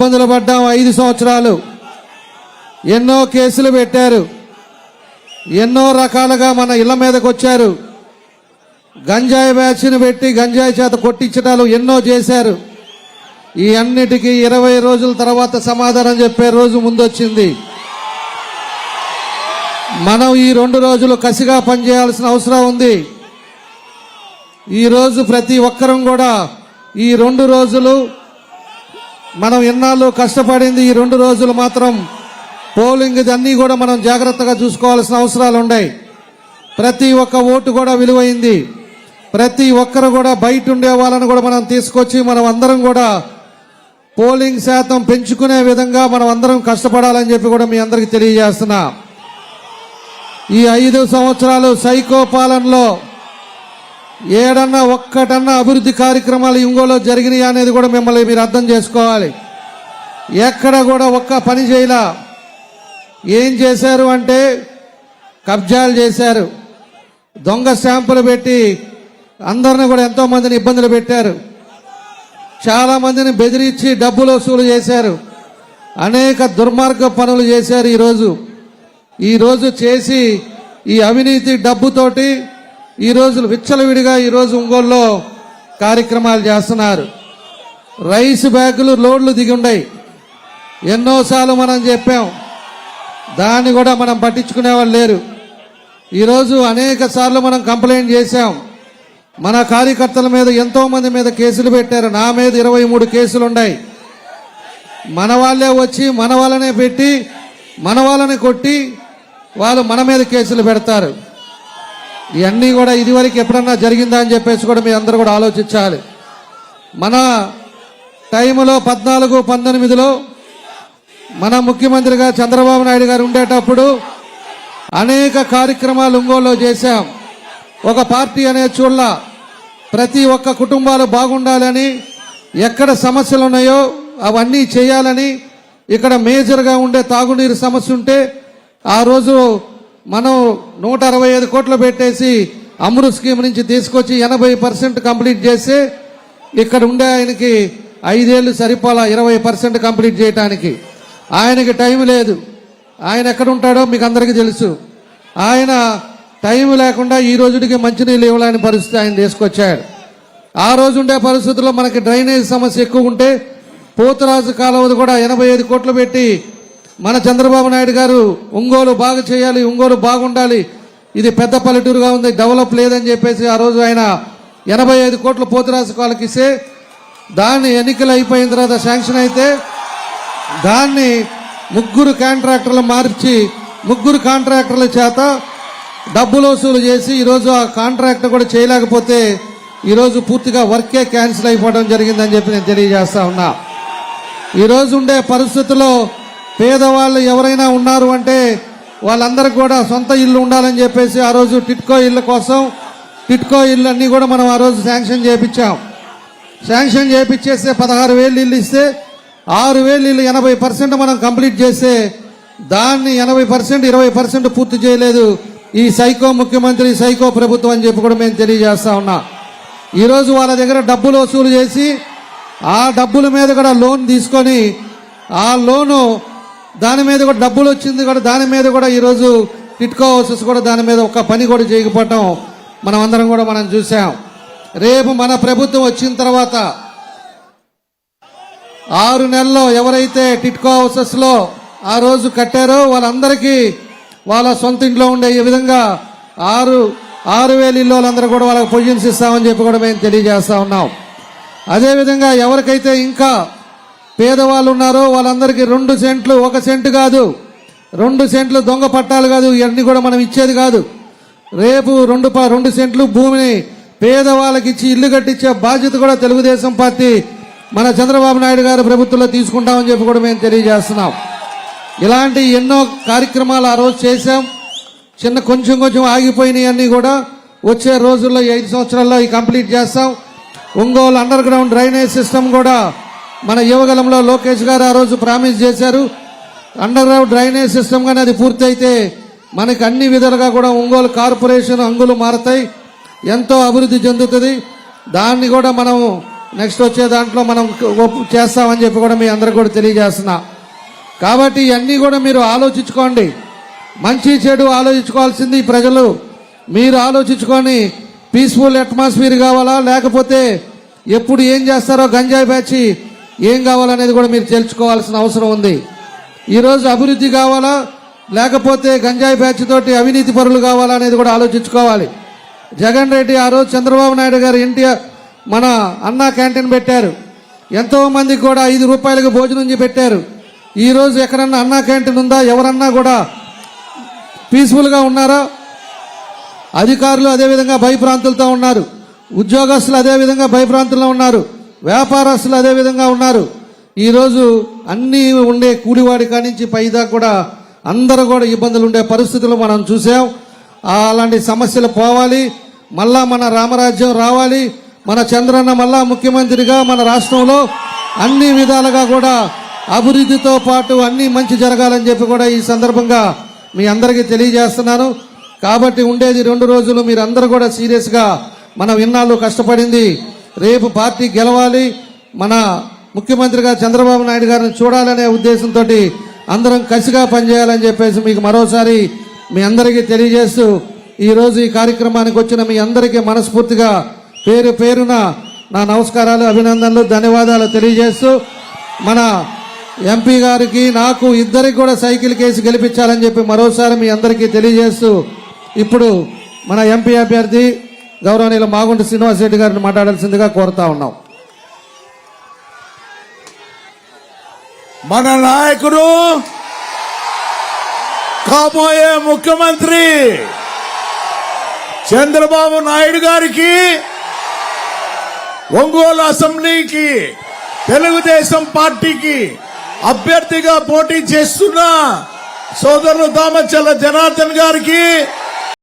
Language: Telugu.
ఇబ్బందులు పడ్డాం ఐదు సంవత్సరాలు. ఎన్నో కేసులు పెట్టారు. ఎన్నో రకాలుగా మన ఇళ్ళ మీదకి వచ్చారు. గంజాయి బ్యాచ్ని పెట్టి గంజాయి చేత కొట్టించడాలు ఎన్నో చేశారు. ఈ అన్నిటికీ ఇరవై రోజుల తర్వాత సమాధానం చెప్పే రోజు ముందొచ్చింది. మనం ఈ రెండు రోజులు కసిగా పనిచేయాల్సిన అవసరం ఉంది. ఈ రోజు ప్రతి ఒక్కరం కూడా ఈ రెండు రోజులు మనం ఎన్నాళ్ళు కష్టపడింది ఈ రెండు రోజులు మాత్రం పోలింగ్ అన్నీ కూడా మనం జాగ్రత్తగా చూసుకోవాల్సిన అవసరాలు ఉన్నాయి. ప్రతి ఒక్క ఓటు కూడా విలువైంది. ప్రతి ఒక్కరు కూడా బయట ఉండే వాళ్ళని కూడా మనం తీసుకొచ్చి మనం అందరం కూడా పోలింగ్ శాతం పెంచుకునే విధంగా మనం అందరం కష్టపడాలని చెప్పి కూడా మీ అందరికి తెలియజేస్తున్నా. ఈ ఐదు సంవత్సరాలు సైకో పాలనలో ఏడన్నా ఒక్కటన్నా అభివృద్ధి కార్యక్రమాలు ఇంగోలో జరిగినాయి అనేది కూడా మిమ్మల్ని మీరు అర్థం చేసుకోవాలి. ఎక్కడ కూడా ఒక్క పని చేయలా. ఏం చేశారు అంటే కబ్జాలు చేశారు. దొంగ స్టాంపులు పెట్టి అందరిని కూడా ఎంతోమందిని ఇబ్బందులు పెట్టారు. చాలామందిని బెదిరించి డబ్బులు వసూలు చేశారు. అనేక దుర్మార్గ పనులు చేశారు ఈరోజు. ఈరోజు చేసి ఈ అవినీతి డబ్బుతోటి ఈ రోజు విచ్చలవిడిగా ఈరోజు ఒంగోలులో కార్యక్రమాలు చేస్తున్నారు. రైస్ బ్యాగులు లోడ్లు దిగి ఉన్నాయి ఎన్నోసార్లు మనం చెప్పాం దాన్ని కూడా మనం పట్టించుకునే వాళ్ళు లేరు. ఈరోజు అనేక సార్లు మనం కంప్లైంట్ చేశాం. మన కార్యకర్తల మీద ఎంతోమంది మీద కేసులు పెట్టారు. నా మీద ఇరవై మూడు కేసులు ఉన్నాయి మన వాళ్ళే వచ్చి మన వాళ్ళనే పెట్టి మన వాళ్ళని కొట్టి వాళ్ళు మన మీద కేసులు పెడతారు. ఇవన్నీ కూడా ఇదివరకు ఎప్పుడన్నా జరిగిందా అని చెప్పేసి కూడా మీ అందరూ కూడా ఆలోచించాలి. మన టైంలో పద్నాలుగు పంతొమ్మిదిలో మన ముఖ్యమంత్రిగా చంద్రబాబు నాయుడు గారు ఉండేటప్పుడు అనేక కార్యక్రమాలు ఒంగోలులో చేశాం. ఒక పార్టీ అనే చూడ ప్రతి ఒక్క కుటుంబాలు బాగుండాలని ఎక్కడ సమస్యలు ఉన్నాయో అవన్నీ చేయాలని ఇక్కడ మేజర్గా ఉండే తాగునీరు సమస్య ఉంటే ఆ రోజు మనం నూట అరవై ఐదు కోట్లు పెట్టేసి అమృత్ స్కీమ్ నుంచి తీసుకొచ్చి ఎనభై పర్సెంట్ కంప్లీట్ చేస్తే ఇక్కడ ఉండే ఆయనకి ఐదేళ్ళు సరిపోలా ఇరవై పర్సెంట్ కంప్లీట్ చేయటానికి. ఆయనకి టైం లేదు. ఆయన ఎక్కడుంటాడో మీకు అందరికీ తెలుసు. ఆయన టైం లేకుండా ఈ రోజుకి మంచినీళ్ళు ఇవ్వలేని పరిస్థితి ఆయన తీసుకొచ్చాడు. ఆ రోజు ఉండే పరిస్థితుల్లో మనకి డ్రైనేజ్ సమస్య ఎక్కువ ఉంటే పోతురాజు కాలువది కూడా ఎనభై ఐదు కోట్లు పెట్టి మన చంద్రబాబు నాయుడు గారు ఒంగోలు బాగా చేయాలి ఒంగోలు బాగుండాలి. ఇది పెద్ద పల్లెటూరుగా ఉంది డెవలప్ లేదని చెప్పేసి ఆ రోజు ఆయన ఎనభై ఐదు కోట్లు పోతురాసు వాళ్ళకి ఇస్తే దాన్ని ఎన్నికలు అయిపోయిన తర్వాత శాంక్షన్ అయితే దాన్ని ముగ్గురు కాంట్రాక్టర్లు మార్చి ముగ్గురు కాంట్రాక్టర్ల చేత డబ్బులు వసూలు చేసి ఈరోజు ఆ కాంట్రాక్ట్ కూడా చేయలేకపోతే ఈరోజు పూర్తిగా వర్కే క్యాన్సిల్ అయిపోవడం జరిగిందని చెప్పి నేను తెలియజేస్తా ఉన్నా. ఈరోజు ఉండే పరిస్థితుల్లో పేదవాళ్ళు ఎవరైనా ఉన్నారు అంటే వాళ్ళందరికీ కూడా సొంత ఇల్లు ఉండాలని చెప్పేసి ఆ రోజు టిట్కో ఇళ్ళ కోసం టిట్కో ఇల్లు అన్నీ కూడా మనం ఆ రోజు శాంక్షన్ చేయించాం శాంక్షన్ చేయించేస్తే పదహారు వేలు ఇల్లు ఇస్తే ఆరు వేలు ఇల్లు ఎనభై పర్సెంట్ మనం కంప్లీట్ చేస్తే దాన్ని ఎనభై పర్సెంట్ ఇరవై పర్సెంట్ పూర్తి చేయలేదు ఈ సైకో ముఖ్యమంత్రి సైకో ప్రభుత్వం అని చెప్పి కూడా మేము తెలియజేస్తా ఉన్నా. ఈరోజు వాళ్ళ దగ్గర డబ్బులు వసూలు చేసి ఆ డబ్బుల మీద కూడా లోన్ తీసుకొని ఆ లోను దాని మీద కూడా డబ్బులు వచ్చింది కూడా దాని మీద కూడా ఈరోజు టిట్కో హౌసెస్ కూడా దాని మీద ఒక పని కూడా చేయకపోవటం మనం అందరం కూడా మనం చూసాం రేపు మన ప్రభుత్వం వచ్చిన తర్వాత ఆరు నెలల్లో ఎవరైతే టిట్కో హౌసెస్లో ఆ రోజు కట్టారో వాళ్ళందరికీ వాళ్ళ సొంత ఇంట్లో ఉండే ఈ విధంగా ఆరు ఆరు వేల ఇల్లు వాళ్ళందరూ కూడా వాళ్ళకి పొజిషన్స్ ఇస్తామని చెప్పి కూడా మేము తెలియజేస్తా ఉన్నాం. అదేవిధంగా ఎవరికైతే ఇంకా పేదవాళ్ళు ఉన్నారో వాళ్ళందరికీ రెండు సెంట్లు ఒక సెంటు కాదు. రెండు సెంట్లు దొంగ పట్టాలు కాదు ఇవన్నీ కూడా మనం ఇచ్చేది కాదు. రేపు రెండు ప- రెండు సెంట్లు భూమిని పేదవాళ్ళకి ఇచ్చి ఇల్లు కట్టించే బాధ్యత కూడా తెలుగుదేశం పార్టీ మన చంద్రబాబు నాయుడు గారు ప్రభుత్వంలో తీసుకుంటామని చెప్పి కూడా మేము తెలియజేస్తున్నాం. ఇలాంటి ఎన్నో కార్యక్రమాలు ఆ రోజు చేశాం. చిన్న కొంచెం కొంచెం ఆగిపోయినాయి అన్నీ కూడా. వచ్చే రోజుల్లో ఐదు సంవత్సరాల్లో ఈ కంప్లీట్ చేస్తాం. Ongole underground drainage system కూడా మన యువగలంలో లోకేష్ గారు ఆ రోజు ప్రామిస్ చేశారు. అండర్ గ్రౌండ్ డ్రైనేజ్ సిస్టమ్ కానీ అది పూర్తయితే మనకి అన్ని విధాలుగా కూడా ఒంగోలు కార్పొరేషన్ అంగులు మారతాయి. ఎంతో అభివృద్ధి చెందుతుంది. దాన్ని కూడా మనం నెక్స్ట్ వచ్చే దాంట్లో మనం చేస్తామని చెప్పి కూడా మీ అందరికి కూడా తెలియజేస్తున్నా. కాబట్టి ఇవన్నీ కూడా మీరు ఆలోచించుకోండి. మంచి చెడు ఆలోచించుకోవాల్సింది ఈ ప్రజలు. మీరు ఆలోచించుకొని పీస్ఫుల్ అట్మాస్ఫియర్ కావాలా? లేకపోతే ఎప్పుడు ఏం చేస్తారో గంజాయి బ్యాచ్ ఏం కావాలనేది కూడా మీరు తెలుసుకోవాల్సిన అవసరం ఉంది. ఈరోజు అభివృద్ధి కావాలా? లేకపోతే గంజాయి బ్యాచ్ తోటి అవినీతి పరులు కావాలా అనేది కూడా ఆలోచించుకోవాలి. జగన్ రెడ్డి ఆ రోజు చంద్రబాబు నాయుడు గారు ఎన్టీఆర్ మన అన్నా క్యాంటీన్ పెట్టారు. ఎంతో మందికి కూడా ఐదు రూపాయలకు భోజనం పెట్టారు. ఈరోజు ఎక్కడన్నా అన్నా క్యాంటీన్ ఉందా? ఎవరన్నా కూడా పీస్ఫుల్గా ఉన్నారా? అధికారులు అదేవిధంగా భయభ్రాంతులతో ఉన్నారు. ఉద్యోగస్తులు అదేవిధంగా భయభ్రాంతుల్లో ఉన్నారు. వ్యాపారస్తులు అదే విధంగా ఉన్నారు. ఈరోజు అన్నీ ఉండే కూలివాడి కానించి పైదా కూడా అందరూ కూడా ఇబ్బందులు ఉండే పరిస్థితులు మనం చూసాం. అలాంటి సమస్యలు పోవాలి. మళ్ళా మన రామరాజ్యం రావాలి. మన చంద్రన్న మళ్ళా ముఖ్యమంత్రిగా మన రాష్ట్రంలో అన్ని విధాలుగా కూడా అభివృద్ధితో పాటు అన్ని మంచి జరగాలని చెప్పి కూడా ఈ సందర్భంగా మీ అందరికీ తెలియజేస్తున్నాను. కాబట్టి ఉండేది రెండు రోజులు మీరు అందరూ కూడా సీరియస్గా మనం ఇన్నాళ్ళు కష్టపడింది. రేపు పార్టీ గెలవాలి. మన ముఖ్యమంత్రిగా చంద్రబాబు నాయుడు గారిని చూడాలనే ఉద్దేశంతో అందరం కసిగా పనిచేయాలని చెప్పేసి మీకు మరోసారి మీ అందరికీ తెలియజేస్తూ ఈరోజు ఈ కార్యక్రమానికి వచ్చిన మీ అందరికీ మనస్ఫూర్తిగా పేరు పేరున నా నమస్కారాలు అభినందనలు ధన్యవాదాలు తెలియజేస్తూ మన ఎంపీ గారికి నాకు ఇద్దరికి కూడా సైకిల్ కేసు గెలిపించాలని చెప్పి మరోసారి మీ అందరికీ తెలియజేస్తూ ఇప్పుడు మన ఎంపీ అభ్యర్థి గౌరవనీయులు మాగుంట శ్రీనివాస్ రెడ్డి గారిని మాట్లాడాల్సిందిగా కోరుతా ఉన్నాం. మన నాయకుడు కాబోయే ముఖ్యమంత్రి చంద్రబాబు నాయుడు గారికి ఒంగోలు అసెంబ్లీకి తెలుగుదేశం పార్టీకి అభ్యర్థిగా పోటీ చేస్తున్న సోదరులు దామచల్ల జనార్దన్ గారికి